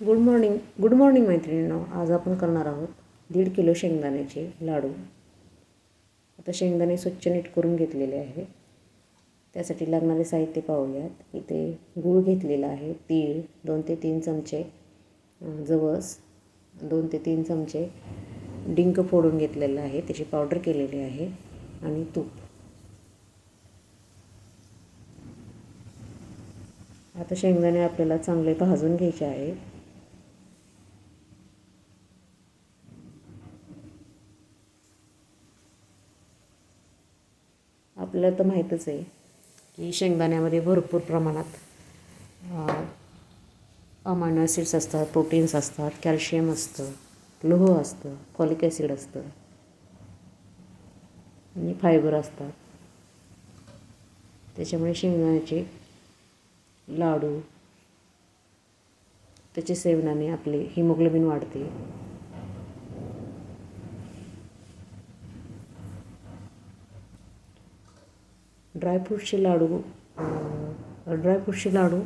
Good morning good morning मैत्रिणींनो. आज आपण करणार आहोत दीड किलो शेंगदाण्याचे लाडू. आता शेंगदाणे स्वच्छ नीट करून घेतलेले आहे. त्यासाठी लागणारे साहित्य पाहूयात. इथे गूळ घेतलेला आहे. तीळ दोन ते तीन चमचे जवस दोन ते तीन चमचे डिंक फोडून घेतलेलं आहे. त्याची पावडर केलेली आहे. आणि तूप. आता शेंगदाणे आपल्याला चांगले भाजून घ्यायचे आहे आपल्याला तर माहीतच आहे की शेंगदाण्यामध्ये भरपूर प्रमाणात अमायनो ॲसिड्स असतात प्रोटीन्स असतात कॅल्शियम असतं लोह असतं फॉलिक ॲसिड असतं आणि फायबर असतात. त्याच्यामुळे शेंगदाण्याचे लाडू त्याच्या सेवनाने आपले हिमोग्लोबिन वाढते. ड्रायफ्रूटचे लाडू ड्रायफ्रूटचे लाडू.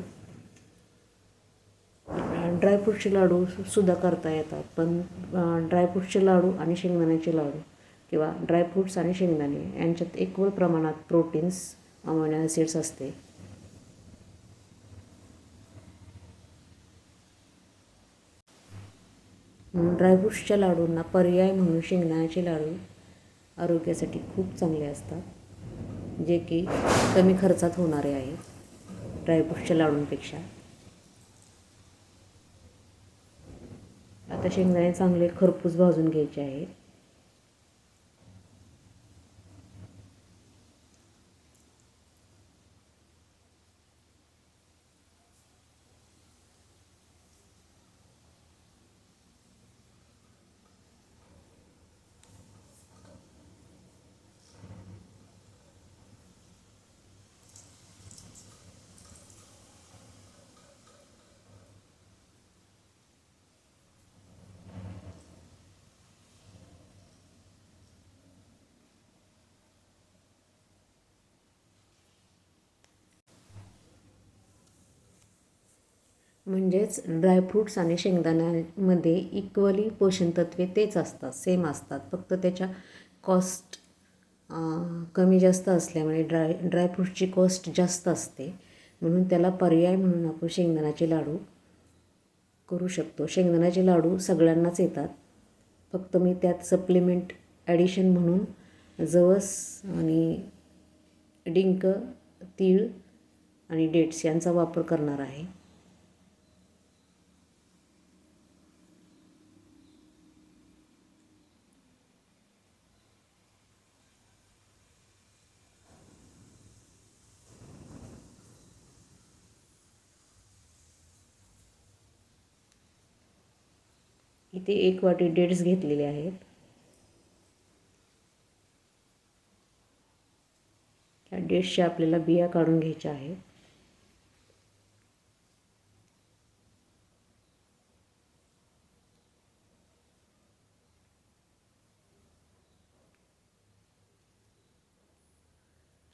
ड्रायफ्रूटचे लाडू सुद्धा करता येतात पण ड्रायफ्रूटचे लाडू आणि शेंगदाण्याचे लाडू किंवा ड्रायफ्रूट्स आणि शेंगदाणे यांच्यात इक्वल प्रमाणात प्रोटीन्स अमोनिया ॲसिड्स असते. ड्रायफ्रूट्सच्या लाडूंना पर्याय म्हणून शेंगदाण्याचे लाडू आरोग्यासाठी खूप चांगले असतात. जे की कमी खर्चात होणारे आहे. ड्रायफ्रूटच्या लाडूंपेक्षा. आता शेंगदाणे चांगले खरपूस भाजून घ्यायचे आहेत. म्हणजेच ड्रायफ्रूट्स आणि शेंगदाण्यामध्ये इक्वली पोषण तत्वे तेच असतात सेम असतात. फक्त त्याच्या कॉस्ट कमी जास्त असल्यामुळे ड्राय ड्रायफ्रूटची कॉस्ट जास्त असते. म्हणून त्याला पर्याय म्हणून आपण शेंगदाण्याचे लाडू करू शकतो. शेंगदाण्याचे लाडू सगळ्यांनाच येतात. फक्त मी त्यात सप्लिमेंट ॲडिशन म्हणून जवस आणि डिंक तीळ आणि डेट्स यांचा वापर करणार आहे. इथे एक वाटी डेट्स घेतलेले आहेत. त्या डेट्सच्या आपल्याला बिया काढून घ्यायच्या आहेत.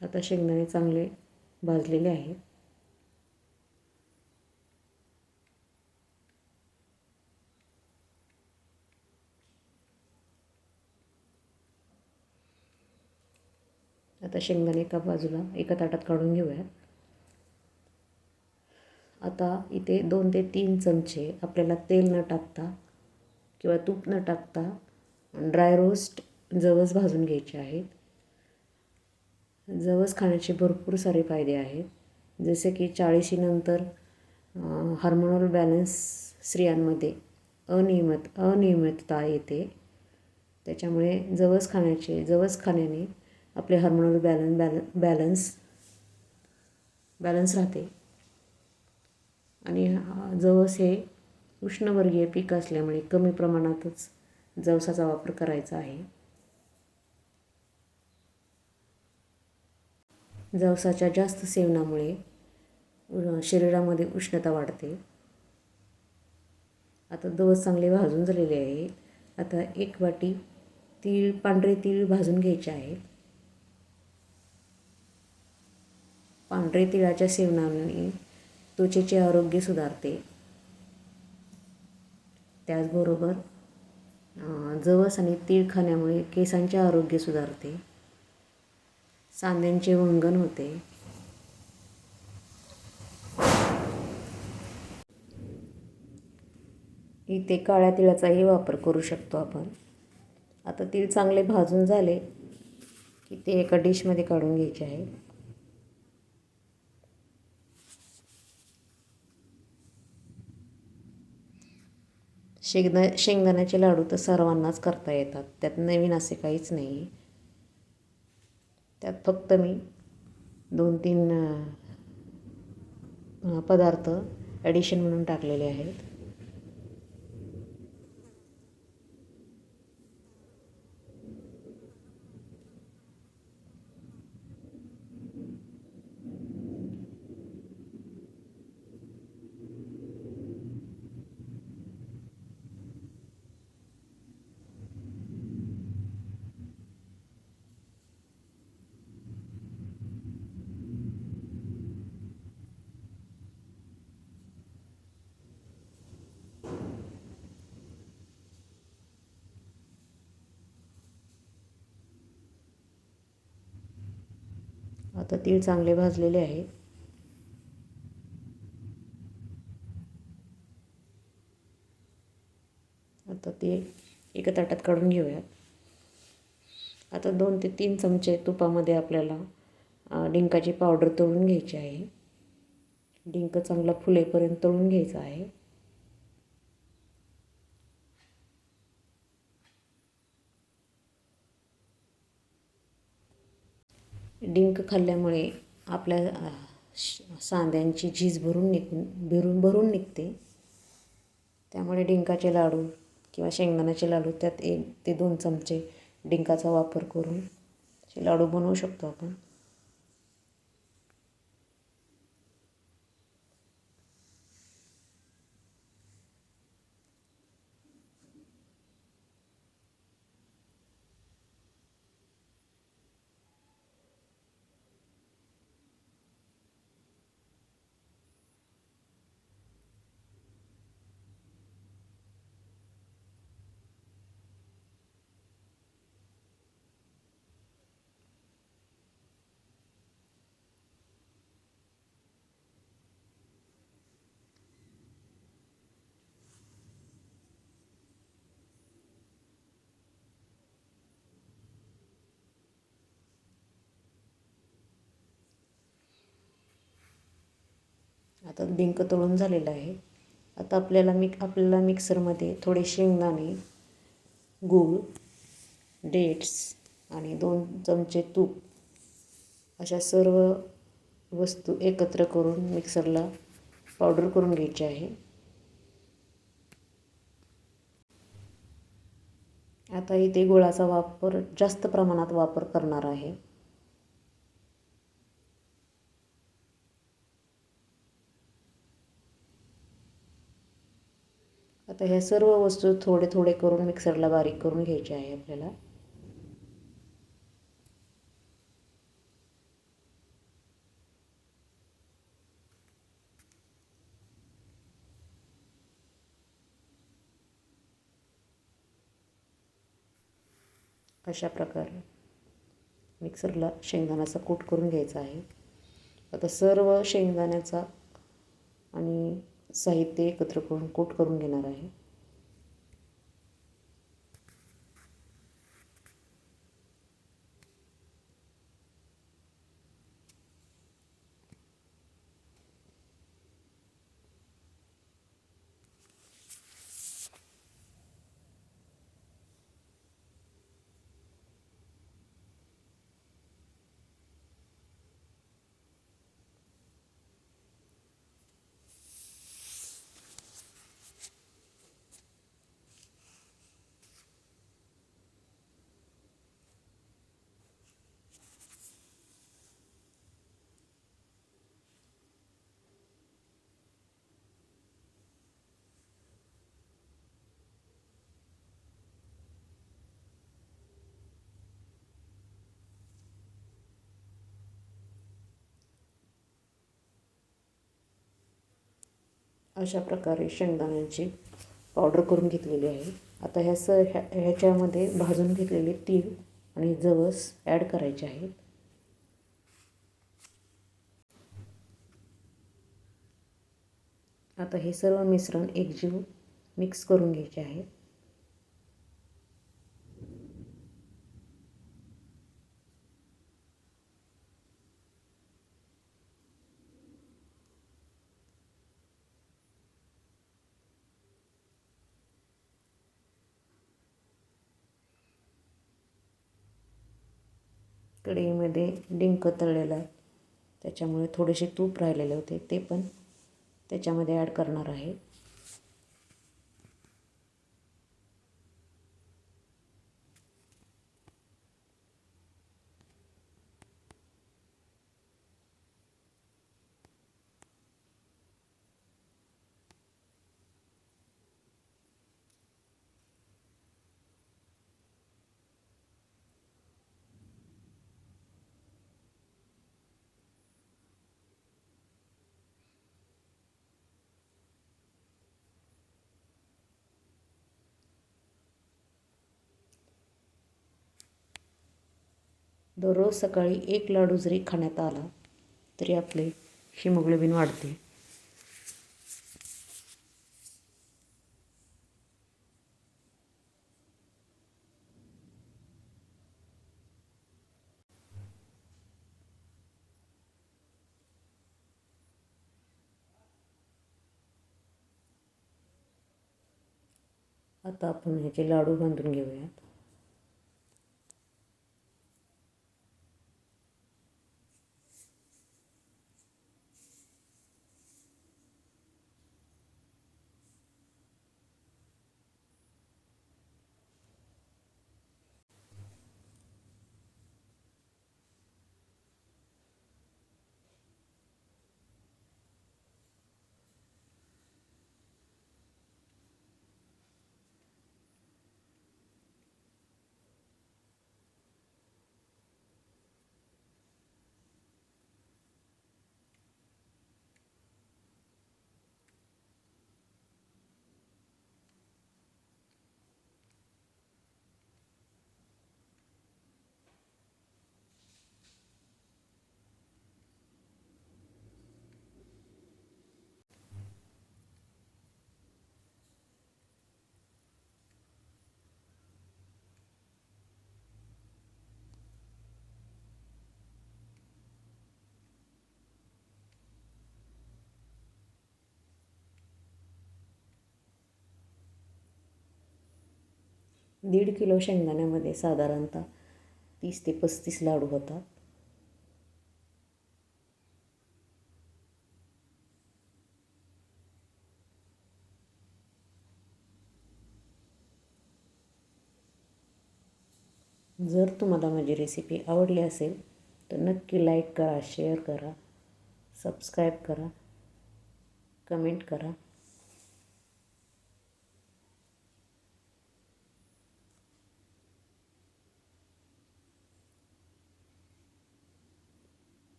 आता शेंगदाणे चांगले भाजलेले आहेत. आता शेंगदाणे एका बाजूला एका ताटात काढून घेऊयात. आता इथे दोन ते तीन चमचे आपल्याला तेल न टाकता किंवा तूप न टाकता ड्राय रोस्ट जवस भाजून घ्यायचे आहेत. जवस खाण्याचे भरपूर सारे फायदे आहेत. जसे की चाळीशीनंतर हार्मोनल बॅलन्स स्त्रियांमध्ये अनियमित अनियमितता येते. त्याच्यामुळे जवस खाण्याचे जवस खाण्याने आपले hormonal balance balance balance balance राहते. आणि जवस हे उष्णवर्गीय पीक असल्यामुळे कमी प्रमाणातच जवसाचा वापर करायचा आहे. जवसाच्या जास्त सेवनामुळे शरीरामध्ये उष्णता वाढते. आता जवस चांगले भाजून झालेले आहे. आता एक वाटी तीळ पांढरे तीळ भाजून घ्यायचे आहेत. पांढरे तिळाच्या सेवनाने त्वचेचे आरोग्य सुधारते. त्याचबरोबर जवस आणि तीळ खाण्यामुळे केसांचे आरोग्य सुधारते. सांध्यांचे वंगण होते. इथे काळ्या तिळाचाही वापर करू शकतो आपण. आता तीळ चांगले भाजून झाले की ते एका डिशमध्ये काढून घ्यायचे आहे. शेंगदा शेंगदाण्याचे लाडू तर सर्वांनाच करता येतात. त्यात नवीन असे काहीच नाही. त्यात फक्त मी दोन तीन पदार्थ ॲडिशन म्हणून टाकलेले आहेत. आता तीळ चांगले भाजलेले आहेत आता ते एका ताटात काढून घेऊयात. आता दोन ते तीन चमचे तुपामध्ये आपल्याला डिंकाची पावडर तळून घ्यायची आहे. डिंक चांगला फुलेपर्यंत तळून घ्यायचा आहे. डिंक खाल्ल्यामुळे आपल्या श- सांध्यांची झीज भरून निघून भरून भरून निघते. त्यामुळे डिंकाचे लाडू किंवा शेंगदाण्याचे लाडू त्यात एक ते दोन चमचे डिंकाचा वापर करून लाडू बनवू शकतो आपण. आता डिंक तळून झालेलं आहे. आता आपल्याला मिक आपल्याला मिक्सरमध्ये थोडे शेंगदाणे गूळ डेट्स आणि दोन चमचे तूप अशा सर्व वस्तू एकत्र करून मिक्सरला पावडर करून घ्यायची आहे. आता इथे गुळाचा वापर जास्त प्रमाणात वापर करणार आहे. आता ह्या सर्व वस्तू थोडे थोडे करून मिक्सरला बारीक करून घ्यायचे आहे आपल्याला. अशा प्रकारे मिक्सरला शेंगदाण्याचा कूट करून घ्यायचा आहे. आता सर्व शेंगदाण्याचा आणि साहित्य एकत्र करून कूट करून घेणार आहे. अशा प्रकारे शेंगदाण्याची पावडर करून घेतलेली आहे. आता ह्या स ह्या ह्याच्यामध्ये भाजून घेतलेले तीळ आणि जवस ॲड करायचे आहेत. आता हे सर्व मिश्रण एकजीव मिक्स करून घ्यायचे आहे. कढईमध्ये डिंक तळलेलं आहे. त्याच्यामुळे थोडेसे तूप राहिलेले होते. ते पण त्याच्यामध्ये ॲड करणार आहे. दररोज सकाळी एक लाडू जरी खाण्यात आला तरी आपले हिमोग्लोबिन वाढते. आता आपण ह्याचे लाडू बांधून घेऊयात. दीड किलो शेंगदाण्यामध्ये साधारणतः तीस ते पस्तीस लाडू होतात. जर तुम्हाला माझी रेसिपी आवडली असेल तर नक्की लाईक करा शेअर करा सबस्क्राईब करा कमेंट करा.